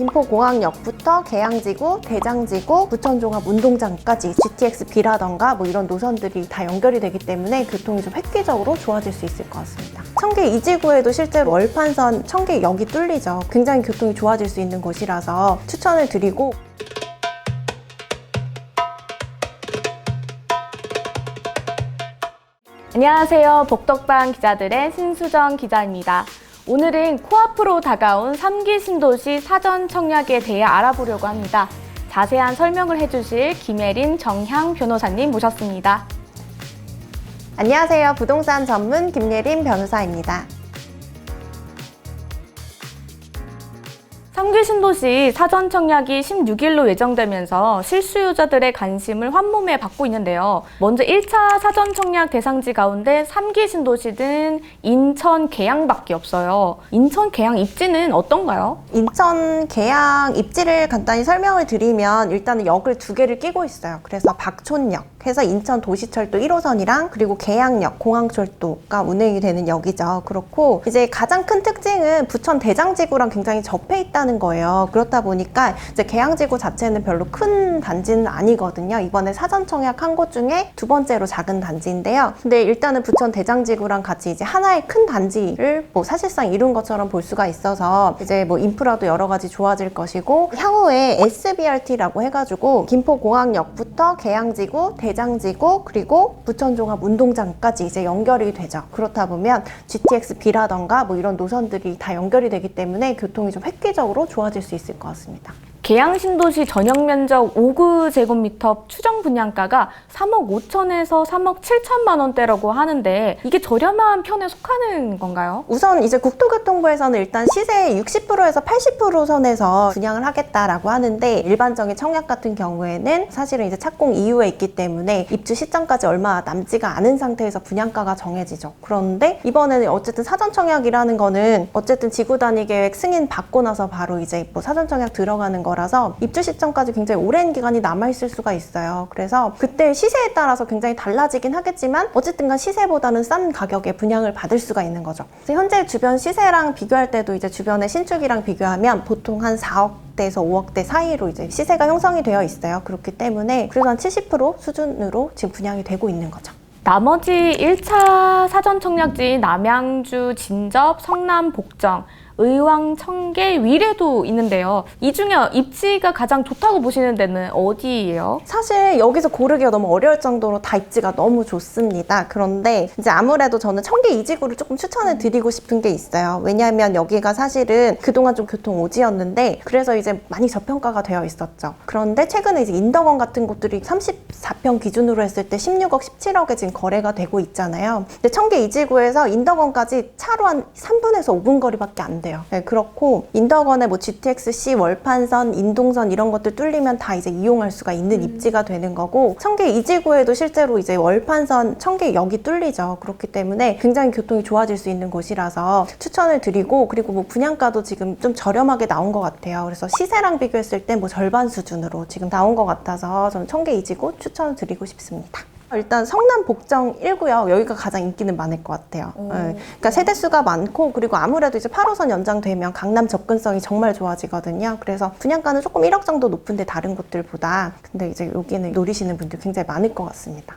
김포공항역부터 계양지구, 대장지구, 부천종합 운동장까지 GTX-B라던가 뭐 이런 노선들이 다 연결이 되기 때문에 교통이 좀 획기적으로 좋아질 수 있을 것 같습니다. 청계 이지구에도 실제로 월판선 청계역이 뚫리죠. 굉장히 교통이 좋아질 수 있는 곳이라서 추천을 드리고 안녕하세요. 복덕방 기자들의 신수정 기자입니다. 오늘은 코앞으로 다가온 3기 신도시 사전 청약에 대해 알아보려고 합니다. 자세한 설명을 해주실 김예린 정향 변호사님 모셨습니다. 안녕하세요. 부동산 전문 김예린 변호사입니다. 3기 신도시 사전 청약이 16일로 예정되면서 실수요자들의 관심을 환몸에 받고 있는데요. 먼저 1차 사전 청약 대상지 가운데 3기 신도시는 인천 계양밖에 없어요. 인천 계양 입지는 어떤가요? 인천 계양 입지를 간단히 설명을 드리면 일단은 역을 두 개를 끼고 있어요. 그래서 박촌역 해서 인천 도시철도 1호선이랑 그리고 계양역 공항철도가 운행이 되는 역이죠. 그렇고 이제 가장 큰 특징은 부천 대장지구랑 굉장히 접해 있다는 거예요. 그렇다 보니까 이제 계양지구 자체는 별로 큰 단지는 아니거든요. 이번에 사전 청약한 곳 중에 두 번째로 작은 단지인데요. 근데 일단은 부천 대장지구랑 같이 이제 하나의 큰 단지를 뭐 사실상 이룬 것처럼 볼 수가 있어서 이제 뭐 인프라도 여러 가지 좋아질 것이고 향후에 SBRT라고 해가지고 김포공항역부터 계양지구, 대 장지구 그리고 부천종합 운동장까지 이제 연결이 되죠. 그렇다 보면 GTX-B라던가 뭐 이런 노선들이 다 연결이 되기 때문에 교통이 좀 획기적으로 좋아질 수 있을 것 같습니다. 계양 신도시 전용 면적 5구 제곱미터 추정 분양가가 3억 5천에서 3억 7천만 원대라고 하는데 이게 저렴한 편에 속하는 건가요? 우선 이제 국토교통부에서는 일단 시세의 60%에서 80% 선에서 분양을 하겠다라고 하는데 일반적인 청약 같은 경우에는 사실은 이제 착공 이후에 있기 때문에 입주 시점까지 얼마 남지가 않은 상태에서 분양가가 정해지죠. 그런데 이번에는 어쨌든 사전 청약이라는 거는 어쨌든 지구 단위 계획 승인 받고 나서 바로 이제 뭐 사전 청약 들어가는 거 라서 입주 시점까지 굉장히 오랜 기간이 남아 있을 수가 있어요. 그래서 그때 시세에 따라서 굉장히 달라지긴 하겠지만 어쨌든 간 시세보다는 싼 가격에 분양을 받을 수가 있는 거죠. 그래서 현재 주변 시세랑 비교할 때도 이제 주변의 신축이랑 비교하면 보통 한 4억 대에서 5억대 사이로 이제 시세가 형성이 되어 있어요. 그렇기 때문에 그래도 한70% 수준으로 지금 분양이 되고 있는 거죠. 나머지 1차 사전 청약지인 남양주, 진접, 성남, 복정, 의왕, 청계, 위례도 있는데요. 이 중에 입지가 가장 좋다고 보시는 데는 어디예요? 사실 여기서 고르기가 너무 어려울 정도로 다 입지가 너무 좋습니다. 그런데 이제 아무래도 저는 청계 이지구를 조금 추천을 드리고 싶은 게 있어요. 왜냐하면 여기가 사실은 그동안 좀 교통 오지였는데 그래서 이제 많이 저평가가 되어 있었죠. 그런데 최근에 이제 인덕원 같은 곳들이 34평 기준으로 했을 때 16억, 17억에 지금 거래가 되고 있잖아요. 근데 청계 이지구에서 인덕원까지 차로 한 3분에서 5분 거리밖에 안 돼요. 네, 그렇고 인덕원의 뭐 GTX-C 월판선, 인동선 이런 것들 뚫리면 다 이제 이용할 수가 있는 입지가 되는 거고 청계 이지구에도 실제로 이제 월판선 청계역이 뚫리죠. 그렇기 때문에 굉장히 교통이 좋아질 수 있는 곳이라서 추천을 드리고 그리고 뭐 분양가도 지금 좀 저렴하게 나온 것 같아요. 그래서 시세랑 비교했을 때 뭐 절반 수준으로 지금 나온 것 같아서 저는 청계 이지구 추천을 드리고 싶습니다. 일단 성남 복정 1구역 여기가 가장 인기는 많을 것 같아요. 오. 네. 그러니까 세대 수가 많고 그리고 아무래도 이제 8호선 연장되면 강남 접근성이 정말 좋아지거든요. 그래서 분양가는 조금 1억 정도 높은데 다른 곳들보다 근데 이제 여기는 노리시는 분들 굉장히 많을 것 같습니다.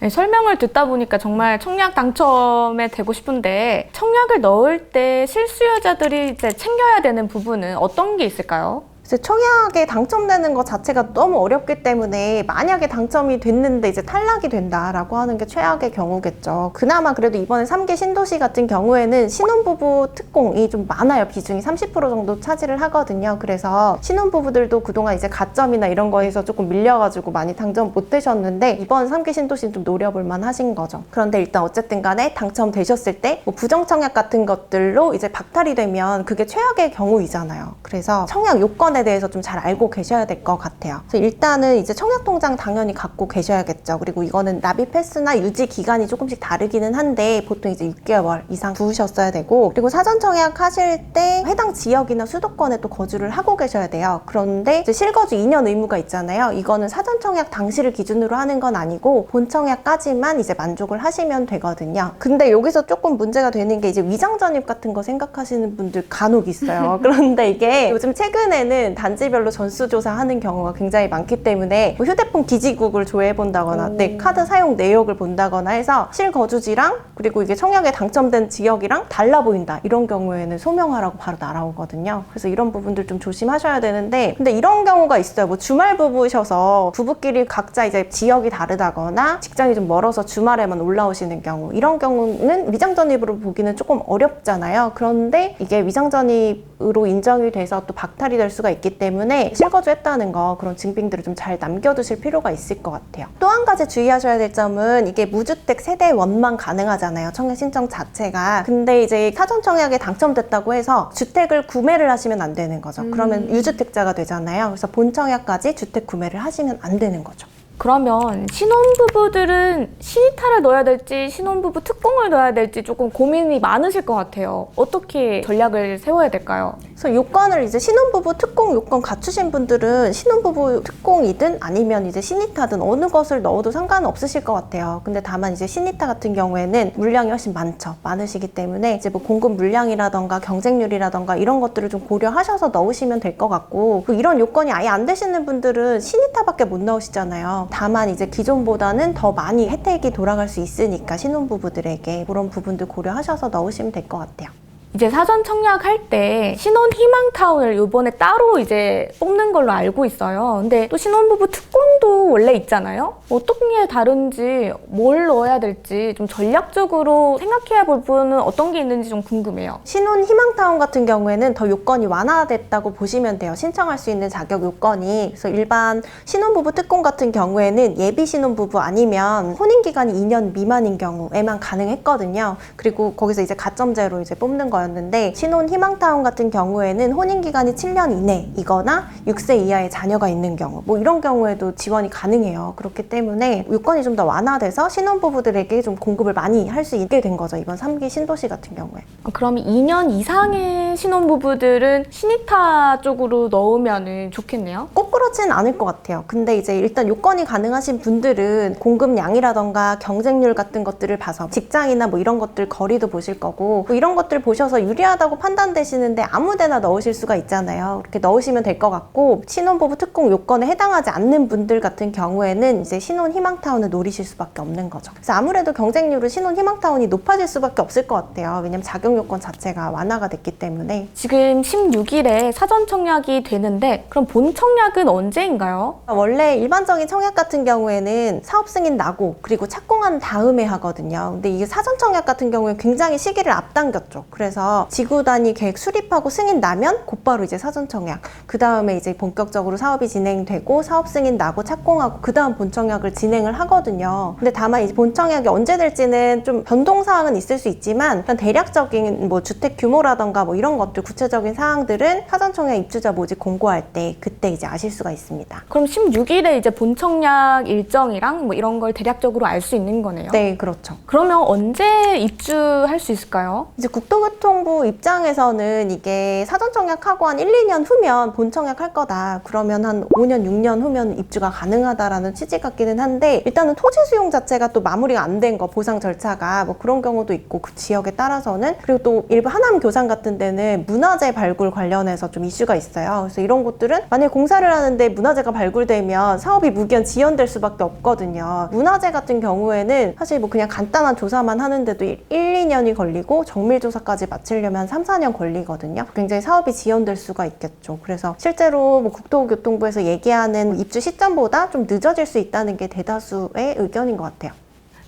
네, 설명을 듣다 보니까 정말 청약 당첨에 되고 싶은데 청약을 넣을 때 실수요자들이 이제 챙겨야 되는 부분은 어떤 게 있을까요? 이제 청약에 당첨되는 것 자체가 너무 어렵기 때문에 만약에 당첨이 됐는데 이제 탈락이 된다라고 하는 게 최악의 경우겠죠. 그나마 그래도 이번에 3개 신도시 같은 경우에는 신혼부부 특공이 좀 많아요. 비중이 30% 정도 차지를 하거든요. 그래서 신혼부부들도 그동안 이제 가점이나 이런 거에서 조금 밀려가지고 많이 당첨 못 되셨는데 이번 3개 신도시는 좀 노려볼 만 하신 거죠. 그런데 일단 어쨌든 간에 당첨되셨을 때 뭐 부정청약 같은 것들로 이제 박탈이 되면 그게 최악의 경우이잖아요. 그래서 청약 요건에 대해서 좀 잘 알고 계셔야 될 것 같아요. 그래서 일단은 이제 청약통장 당연히 갖고 계셔야겠죠. 그리고 이거는 납입 횟수나 유지 기간이 조금씩 다르기는 한데 보통 이제 6개월 이상 두셨어야 되고 그리고 사전 청약 하실 때 해당 지역이나 수도권에 또 거주를 하고 계셔야 돼요. 그런데 실거주 2년 의무가 있잖아요. 이거는 사전 청약 당시를 기준으로 하는 건 아니고 본 청약까지만 이제 만족을 하시면 되거든요. 근데 여기서 조금 문제가 되는 게 이제 위장 전입 같은 거 생각하시는 분들 간혹 있어요. 그런데 이게 요즘 최근에는 경우에는 단지별로 전수조사하는 경우가 굉장히 많기 때문에 뭐 휴대폰 기지국을 조회해본다거나 오. 네, 카드 사용 내역을 본다거나 해서 실거주지랑 그리고 이게 청약에 당첨된 지역이랑 달라 보인다 이런 경우에는 소명하라고 바로 날아오거든요. 그래서 이런 부분들 좀 조심하셔야 되는데 근데 이런 경우가 있어요. 뭐 주말 부부셔서 부부끼리 각자 이제 지역이 다르다거나 직장이 좀 멀어서 주말에만 올라오시는 경우 이런 경우는 위장 전입으로 보기는 조금 어렵잖아요. 그런데 이게 위장 전입 으로 인정이 돼서 또 박탈이 될 수가 있기 때문에 실거주했다는 거 그런 증빙들을 좀 잘 남겨두실 필요가 있을 것 같아요. 또 한 가지 주의하셔야 될 점은 이게 무주택 세대 원만 가능하잖아요. 청약 신청 자체가. 근데 이제 사전 청약에 당첨됐다고 해서 주택을 구매를 하시면 안 되는 거죠. 그러면 유주택자가 되잖아요. 그래서 본 청약까지 주택 구매를 하시면 안 되는 거죠. 그러면 신혼부부들은 시타를 넣어야 될지 신혼부부 특공을 넣어야 될지 조금 고민이 많으실 것 같아요. 어떻게 전략을 세워야 될까요? 그래서 요건을 이제 신혼부부 특공 요건 갖추신 분들은 신혼부부 특공이든 아니면 이제 신이타든 어느 것을 넣어도 상관은 없으실 것 같아요. 근데 다만 이제 신이타 같은 경우에는 물량이 훨씬 많죠. 많으시기 때문에 이제 뭐 공급 물량이라던가 경쟁률이라던가 이런 것들을 좀 고려하셔서 넣으시면 될 것 같고 그 이런 요건이 아예 안 되시는 분들은 신이타밖에 못 넣으시잖아요. 다만 이제 기존보다는 더 많이 혜택이 돌아갈 수 있으니까 신혼부부들에게 그런 부분들 고려하셔서 넣으시면 될 것 같아요. 이제 사전 청약할 때 신혼 희망 타운을 이번에 따로 이제 뽑는 걸로 알고 있어요. 근데 또 신혼부부 특공도 원래 있잖아요. 어떻게 다른지 뭘 넣어야 될지 좀 전략적으로 생각해야 볼 부분은 어떤 게 있는지 좀 궁금해요. 신혼 희망타운 같은 경우에는 더 요건이 완화됐다고 보시면 돼요. 신청할 수 있는 자격 요건이. 그래서 일반 신혼부부 특공 같은 경우에는 예비 신혼부부 아니면 혼인 기간이 2년 미만인 경우에만 가능했거든요. 그리고 거기서 이제 가점제로 이제 뽑는 거 였는데 신혼 희망타운 같은 경우에는 혼인기간이 7년 이내이거나 6세 이하의 자녀가 있는 경우 뭐 이런 경우에도 지원이 가능해요. 그렇기 때문에 요건이 좀 더 완화돼서 신혼부부들에게 좀 공급을 많이 할 수 있게 된 거죠. 이번 3기 신도시 같은 경우에. 어, 그러면 2년 이상의 신혼부부들은 신이타 쪽으로 넣으면 좋겠네요. 꼭 그렇진 않을 것 같아요. 근데 이제 일단 요건이 가능하신 분들은 공급량이라던가 경쟁률 같은 것들을 봐서 직장이나 뭐 이런 것들 거리도 보실 거고 뭐 이런 것들 보셔서 유리하다고 판단되시는데 아무데나 넣으실 수가 있잖아요. 그렇게 넣으시면 될 것 같고 신혼부부 특공 요건에 해당하지 않는 분들 같은 경우에는 이제 신혼 희망타운을 노리실 수밖에 없는 거죠. 그래서 아무래도 경쟁률은 신혼 희망타운이 높아질 수밖에 없을 것 같아요. 왜냐면 자격 요건 자체가 완화가 됐기 때문에 지금 16일에 사전 청약이 되는데 그럼 본 청약은 언제인가요? 원래 일반적인 청약 같은 경우에는 사업 승인 나고 그리고 착공한 다음에 하거든요. 근데 이게 사전 청약 같은 경우에 굉장히 시기를 앞당겼죠. 그래서 지구 단위 계획 수립하고 승인 나면 곧바로 이제 사전 청약. 그 다음에 이제 본격적으로 사업이 진행되고 사업 승인 나고 착공하고 그 다음 본 청약을 진행을 하거든요. 근데 다만 이제 본 청약이 언제 될지는 좀 변동 사항은 있을 수 있지만 일단 대략적인 뭐 주택 규모라던가 뭐 이런 것들 구체적인 사항들은 사전 청약 입주자 모집 공고할 때 그때 이제 아실 수가 있습니다. 그럼 16일에 이제 본 청약 일정이랑 뭐 이런 걸 대략적으로 알 수 있는 거네요. 네, 그렇죠. 그러면 언제 입주할 수 있을까요? 이제 국토교통 부 입장에서는 이게 사전 청약하고 한 1, 2년 후면 본 청약할 거다. 그러면 한 5년, 6년 후면 입주가 가능하다라는 취지 같기는 한데 일단은 토지 수용 자체가 또 마무리가 안 된 거 보상 절차가 뭐 그런 경우도 있고 그 지역에 따라서는 그리고 또 일부 하남 교산 같은 데는 문화재 발굴 관련해서 좀 이슈가 있어요. 그래서 이런 곳들은 만약 공사를 하는데 문화재가 발굴되면 사업이 무기한 지연될 수밖에 없거든요. 문화재 같은 경우에는 사실 뭐 그냥 간단한 조사만 하는데도 1, 2년이 걸리고 정밀 조사까지 마치려면 3, 4년 걸리거든요. 굉장히 사업이 지연될 수가 있겠죠. 그래서 실제로 뭐 국토교통부에서 얘기하는 입주 시점보다 좀 늦어질 수 있다는 게 대다수의 의견인 것 같아요.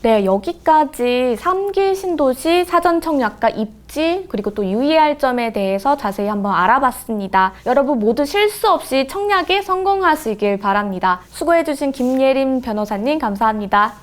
네, 여기까지 3기 신도시 사전 청약과 입지 그리고 또 유의할 점에 대해서 자세히 한번 알아봤습니다. 여러분 모두 실수 없이 청약에 성공하시길 바랍니다. 수고해 주신 김예림 변호사님 감사합니다.